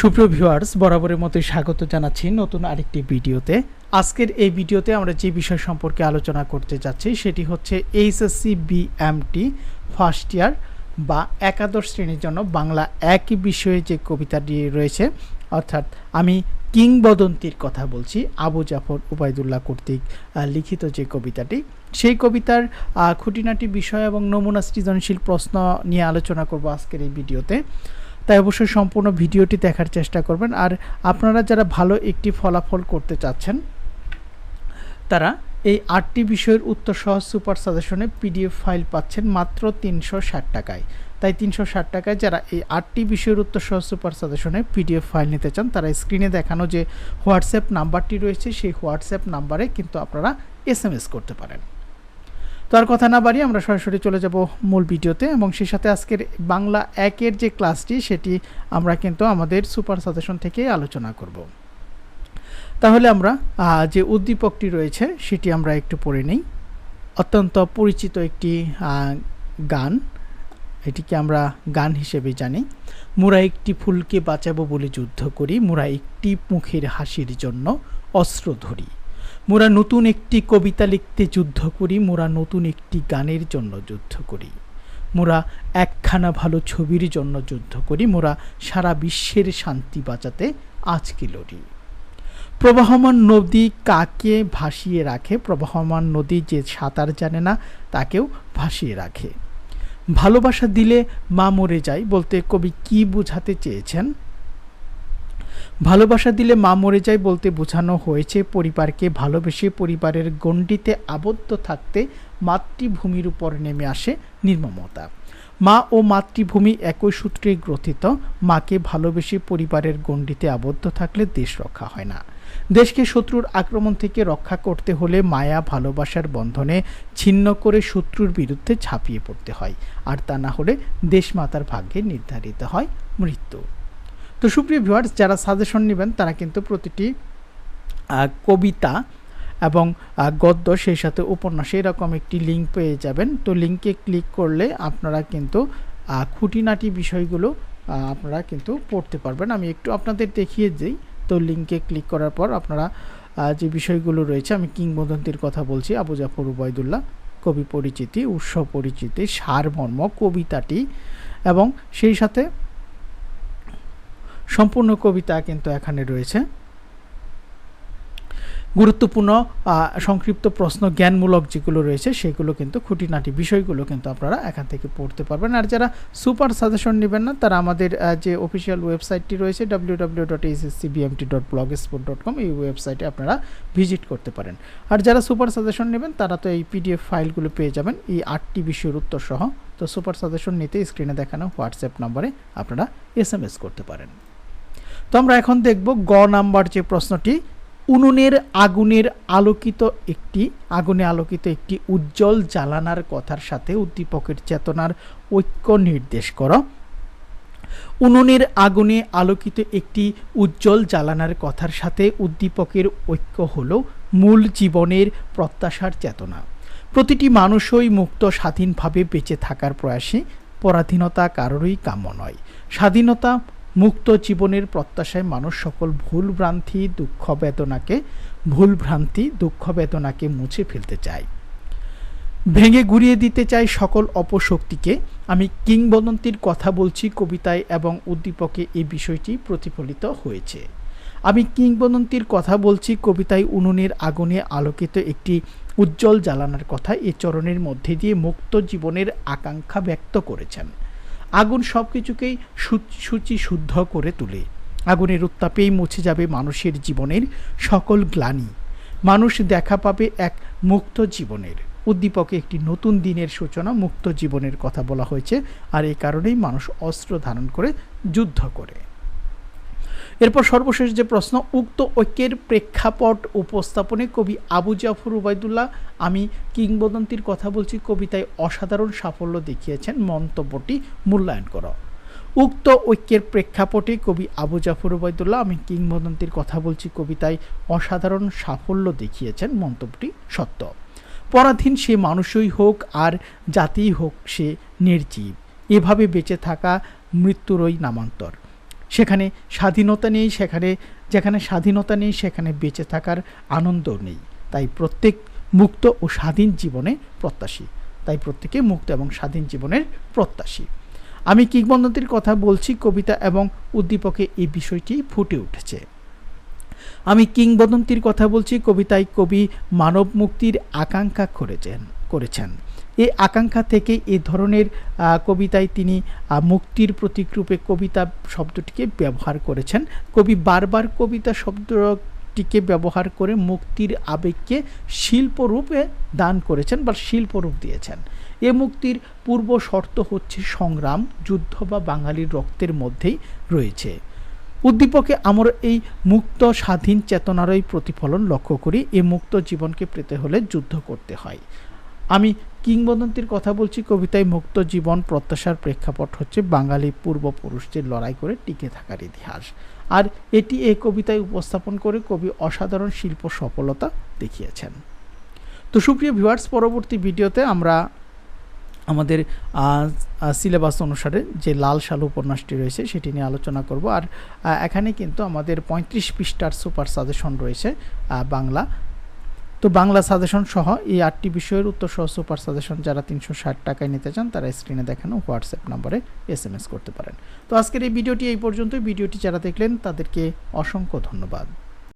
সুপ্রিয় ভিউয়ার্স, বরাবরের মতোই স্বাগত জানাচ্ছি নতুন আরেকটি ভিডিওতে। আজকের এই ভিডিওতে আমরা যে বিষয় সম্পর্কে আলোচনা করতে যাচ্ছি সেটি হচ্ছে এইচএসসি বিএমটি ফার্স্ট ইয়ার বা একাদশ শ্রেণির জন্য বাংলা একই বিষয়ে যে কবিতাটি রয়েছে, অর্থাৎ আমি কিংবদন্তির কথা বলছি, আবু জাফর উবায়দুল্লাহ কর্তৃক লিখিত যে কবিতাটি। সেই কবিতার খুঁটিনাটি বিষয় এবং নমুনা সৃজনশীল প্রশ্ন নিয়ে আলোচনা করব আজকের এই ভিডিওতে। তাই অবশ্যই সম্পূর্ণ ভিডিওটি দেখার চেষ্টা করবেন। আর আপনারা যারা ভালো একটি ফলাফল করতে চাচ্ছেন, তারা এই আটটি বিষয়ের উত্তর সহ সুপার সাজেশনে পিডিএফ ফাইল পাচ্ছেন মাত্র তিনশো ষাট টাকায়। তাই তিনশো ষাট টাকায় যারা এই আটটি বিষয়ের উত্তর সহ সুপার সাজেশনে পিডিএফ ফাইল নিতে চান, তারা স্ক্রিনে দেখানো যে হোয়াটসঅ্যাপ নাম্বারটি রয়েছে, সেই হোয়াটসঅ্যাপ নাম্বারে কিন্তু আপনারা এস করতে পারেন। তো আর কথা না বাড়িয়ে আমরা সরাসরি চলে যাব মূল ভিডিওতে এবং সেই সাথে আজকের বাংলা একের যে ক্লাসটি সেটি আমরা কিন্তু আমাদের সুপার সাজেশন থেকে আলোচনা করব। তাহলে আমরা যে উদ্দীপকটি রয়েছে সেটি আমরা একটু পড়ে নেই। অত্যন্ত পরিচিত একটি গান। এটিকে আমরা গান হিসেবে জানি। মোরা একটি ফুলকে বাঁচাবো বলে যুদ্ধ করি, মোরা একটি মুখের হাসির জন্য অস্ত্র ধরি। মোরা নতুন একটি কবিতা লিখতে যুদ্ধ করি, মোরা নতুন একটি গানের জন্য যুদ্ধ করি। মোরা একখানা ভালো ছবির জন্য যুদ্ধ করি, মোরা সারা বিশ্বের শান্তি বাঁচাতে আজকে লড়ি। প্রবাহমান নদী কাকে ভাসিয়ে রাখে? প্রবাহমান নদী যে সাঁতার জানে না, তাকেও ভাসিয়ে রাখে। ভালোবাসা দিলে মা মরে যায় বলতে কবি কি বোঝাতে চেয়েছেন? ভালোবাসা দিলে মা মরে যায় বলতে বোঝানো হয়েছে পরিবারকে ভালোবেসে পরিবারের গণ্ডিতে আবদ্ধ থাকতে মাতৃভূমির উপর নেমে আসে নির্মমতা। মা ও মাতৃভূমি একই সূত্রে গ্রথিত। মাকে ভালোবেসে পরিবারের গণ্ডিতে আবদ্ধ থাকলে দেশ রক্ষা হয় না। দেশকে শত্রুর আক্রমণ থেকে রক্ষা করতে হলে মায়া ভালোবাসার বন্ধনে ছিন্ন করে শত্রুর বিরুদ্ধে ঝাঁপিয়ে পড়তে হয়। আর তা না হলে দেশমাতার ভাগ্যে নির্ধারিত হয় মৃত্যু। তো সুপ্রিয় ভিউয়ার্স যারা সাজেশন নেবেন, তারা কিন্তু প্রতিটি কবিতা এবং গদ্য, সেই সাথে উপন্যাস, এরকম একটি লিঙ্ক পেয়ে যাবেন। তো লিঙ্কে ক্লিক করলে আপনারা কিন্তু খুঁটিনাটি বিষয়গুলো আপনারা কিন্তু পড়তে পারবেন। আমি একটু আপনাদের দেখিয়ে দিই। তো লিঙ্কে ক্লিক করার পর আপনারা যে বিষয়গুলো রয়েছে, আমি কিংবদন্তির কথা বলছি, আবু জাফর উবায়দুল্লাহ, কবি পরিচিতি, উৎস পরিচিতি, সারমর্ম, কবিতাটি এবং সেই সাথে সম্পূর্ণ কবিতা কিন্তু এখানে রয়েছে। গুরুত্বপূর্ণ সংক্ষিপ্ত প্রশ্ন জ্ঞানমূলক যেগুলো রয়েছে, সেগুলো কিন্তু খুঁটিনাটি বিষয়গুলো কিন্তু আপনারা এখান থেকে পড়তে পারবেন। আর যারা সুপার সাজেশন নেবেন না, তারা আমাদের যে অফিসিয়াল ওয়েবসাইটটি রয়েছে W W dot dot blog dot com এই ওয়েবসাইটে আপনারা ভিজিট করতে পারেন। আর যারা সুপার সাজেশন নেবেন, তারা তো এই পিডিএফ ফাইলগুলো পেয়ে যাবেন, এই আটটি বিষয়ের উত্তর সহ। তো সুপার সাজেশন নিতে স্ক্রিনে দেখানো হোয়াটসঅ্যাপ নম্বরে আপনারা এস করতে পারেন। তো আমরা এখন দেখব গ নাম্বার যে প্রশ্নটি, উনুনের আগুনের আলোকিত একটি, আগুনে আলোকিত একটি উজ্জ্বল জ্বালানার কথার সাথে উদ্দীপকের চেতনার ঐক্য নির্দেশ করো। উনুনের আগুনে আলোকিত একটি উজ্জ্বল জ্বালানার কথার সাথে উদ্দীপকের ঐক্য হল মূল জীবনের প্রত্যাশার চেতনা। প্রতিটি মানুষই মুক্ত, স্বাধীনভাবে বেঁচে থাকার প্রয়াসে, পরাধীনতা কারোরই কাম্য নয়। স্বাধীনতা মুক্ত জীবনের প্রত্যাশায় মানুষ সকল ভুল ভ্রান্তি দুঃখ বেদনাকে ভুল ভ্রান্তি দুঃখ বেদনাকে মুছে ফেলতে চায়। ভেঙে গুড়িয়ে দিতে চাই সকল অপশক্তিকে। আমি কিংবদন্তির কথা বলছি কবিতায় এবং উদ্দীপকে এই বিষয়টি প্রতিফলিত হয়েছে। আমি কিংবদন্তির কথা বলছি কবিতায় উনুনের আগুনে আলোকিত একটি উজ্জ্বল জ্বালানার কথা এ চরণের মধ্যে দিয়ে মুক্ত জীবনের আকাঙ্ক্ষা ব্যক্ত করেছেন। আগুন সব কিছুকেই সূচি শুদ্ধ করে তোলে। আগুনের উত্তাপেই মুছে যাবে মানুষের জীবনের সকল গ্লানি। মানুষ দেখা পাবে এক মুক্ত জীবনের। উদ্দীপকে একটি নতুন দিনের সূচনা মুক্ত জীবনের কথা বলা হয়েছে, আর এই কারণেই মানুষ অস্ত্র ধারণ করে, যুদ্ধ করে। এরপর সর্বশেষ যে প্রশ্ন, উক্ত ঐক্যের প্রেক্ষাপট উপস্থাপনে কবি আবু জাফর উবায়দুল্লাহ আমি কিংবদন্তির কথা বলছি কবিতায় অসাধারণ সাফল্য দেখিয়েছেন, মন্তব্যটি মূল্যায়ন করো। উক্ত ঐক্যের প্রেক্ষাপটে কবি আবু জাফর উবায়দুল্লাহ আমি কিংবদন্তির কথা বলছি কবিতায় অসাধারণ সাফল্য দেখিয়েছেন, মন্তব্যটি সত্য। পরাধীন সে মানুষই হোক আর জাতিই হোক সে নির্জীব। এভাবে বেঁচে থাকা মৃত্যুরই নামান্তর। সেখানে স্বাধীনতা নেই, সেখানে, যেখানে স্বাধীনতা নেই, সেখানে বেঁচে থাকার আনন্দ নেই। তাই প্রত্যেক মুক্ত ও স্বাধীন জীবনে প্রত্যাশী। তাই প্রত্যেকে মুক্ত এবং স্বাধীন জীবনের প্রত্যাশী। আমি কিংবদন্তির কথা বলছি, কবিতা এবং উদ্দীপকে এই বিষয়টি ফুটে উঠেছে। আমি কিংবদন্তির কথা বলছি, কবিতায় কবি মানব মুক্তির আকাঙ্ক্ষা করেছেন করেছেন। এই আকাঙ্ক্ষা থেকে এ ধরনের কবিতায় তিনি মুক্তির প্রতীকরূপে কবিতা শব্দটিকে ব্যবহার করেছেন। কবি বারবার কবিতা শব্দটিকে ব্যবহার করে মুক্তির আবেগকে শিল্পরূপে দান করেছেন বা শিল্পরূপ দিয়েছেন। এ মুক্তির পূর্ব শর্ত হচ্ছে সংগ্রাম, যুদ্ধ বা বাঙালির রক্তের মধ্যেই রয়েছে। উদ্দীপকে আমরা এই মুক্ত স্বাধীন চেতনারই প্রতিফলন লক্ষ্য করি। এই মুক্ত জীবনকে পেতে হলে যুদ্ধ করতে হয়। আমি কিংবদন্তির কথা বলছি, কবিতায় মুক্ত জীবন প্রত্যাশার প্রেক্ষাপট হচ্ছে বাঙালি পূর্বপুরুষদের লড়াই করে টিকে থাকার ইতিহাস। আর এটি এই কবিতায় উপস্থাপন করে কবি অসাধারণ শিল্প সফলতা দেখিয়েছেন। তো সুপ্রিয় ভিউয়ার্স পরবর্তী ভিডিওতে আমরা আমাদের সিলেবাস অনুসারে যে লাল শালু উপন্যাসটি রয়েছে সেটি নিয়ে আলোচনা করব। আর এখানে কিন্তু আমাদের পঁয়ত্রিশ পৃষ্ঠার সুপার সাজেশন রয়েছে বাংলা। তো বাংলা সাজেশন সহ এই আটটি বিষয়ের উত্তর সহ সুপার সাজেশন যারা তিনশো ষাট টাকায় নিতে চান, তারা স্ক্রিনে দেখানো হোয়াটসঅ্যাপ নম্বরে এস এম এস করতে পারেন। তো আজকের এই ভিডিওটি এই পর্যন্তই। ভিডিওটি যারা দেখলেন, তাদেরকে অসংখ্য ধন্যবাদ।